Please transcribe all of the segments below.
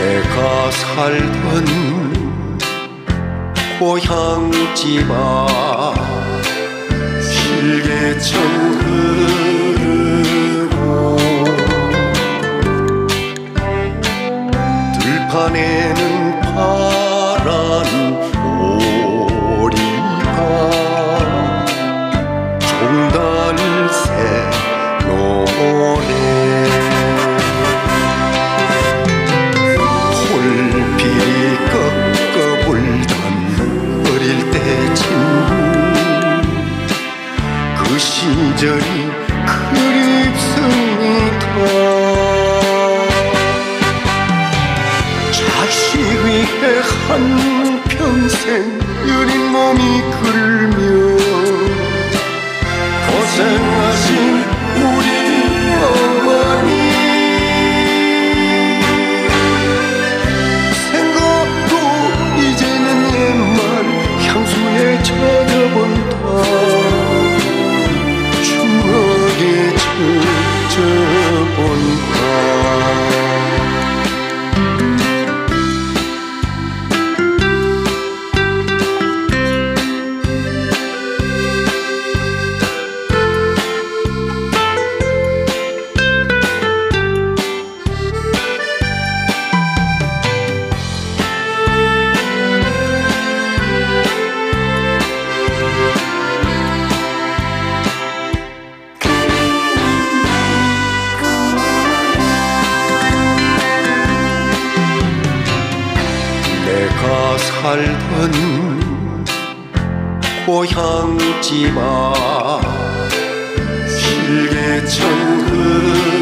내가 살던 고향집 앞 실개천 흐르고 들판에는 파란 오리가 종달새 노래 시절이 그립습니다. 자식 위해 한 평생 여린 몸이 끓며 살던 앞 실개천 흐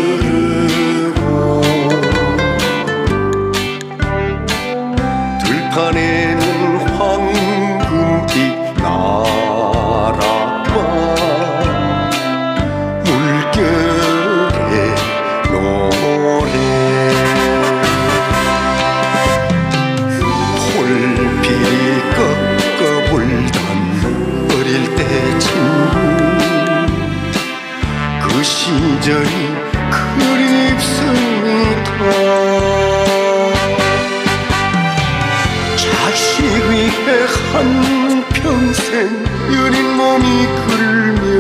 한 평생 여린 몸이 고생